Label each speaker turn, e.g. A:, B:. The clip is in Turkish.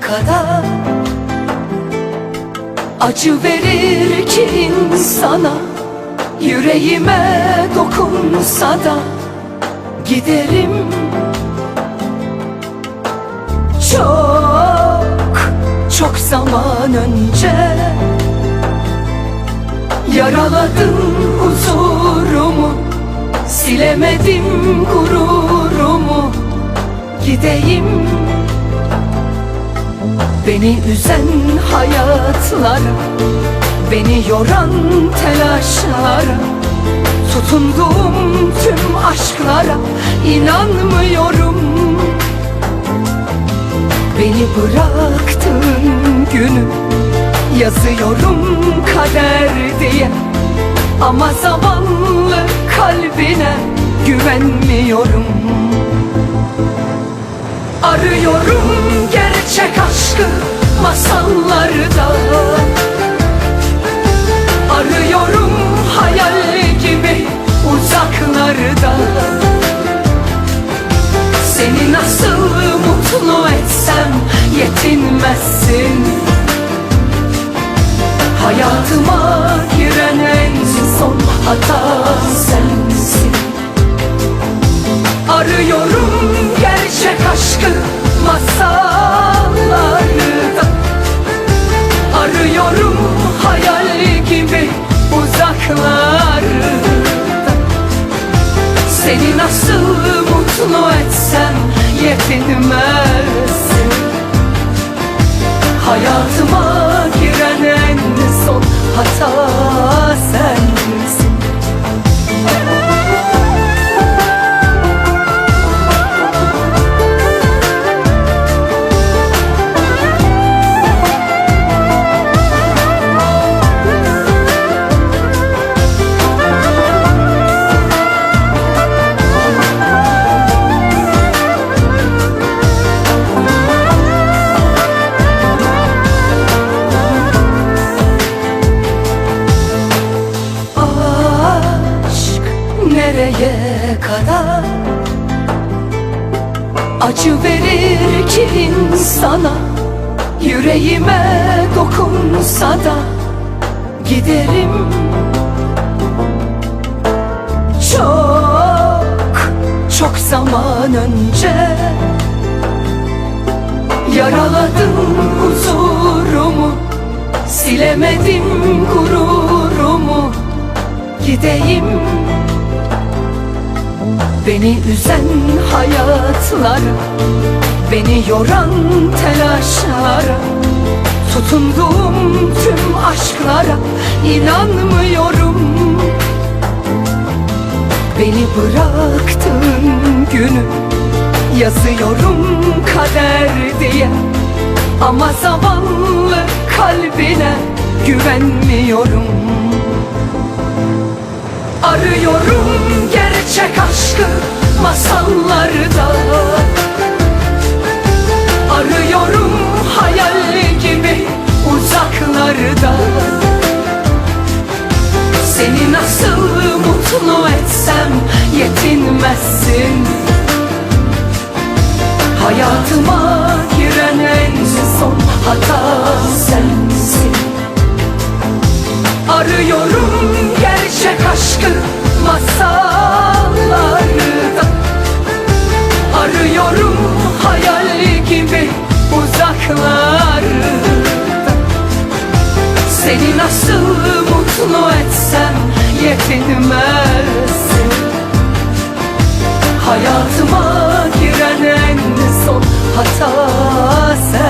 A: kadar Acı verir ki insana Yüreğime dokunsa da Giderim. Çok, çok zaman önce Yaraladın huzurumu Silemedim gururumu. Gideyim Beni üzen hayatlar Beni yoran telaşlar Tutunduğum tüm aşklara inanmıyorum. Beni bıraktığın günü Yazıyorum kader diye Ama zavallı kalbine güvenmiyorum. Arıyorum gerçek hayal gibi uzaklarda Seni nasıl mutlu etsem yetinmezsin Hayatıma giren en son hata sensin Acı verir ki insana Yüreğime dokunsa da Giderim. Çok, çok zaman önce Yaraladın huzurumu Silemedim gururumu. Gideyim Beni üzen hayatlar Beni yoran telaşlara Tutunduğum tüm aşklara inanmıyorum. Beni bıraktığın günü Yazıyorum kader diye Ama zavallı kalbine güvenmiyorum. Arıyorum gerçek aşkı masallarda. Arıyorum hayal gibi uzaklarda. Seni nasıl mutlu etsem yetinmezsin. Hayatıma giren en son hata sensin. Arıyorum gerçek aşkı masallarda nasıl mutlu etsem yetinmezsin Hayatıma giren en son hata sen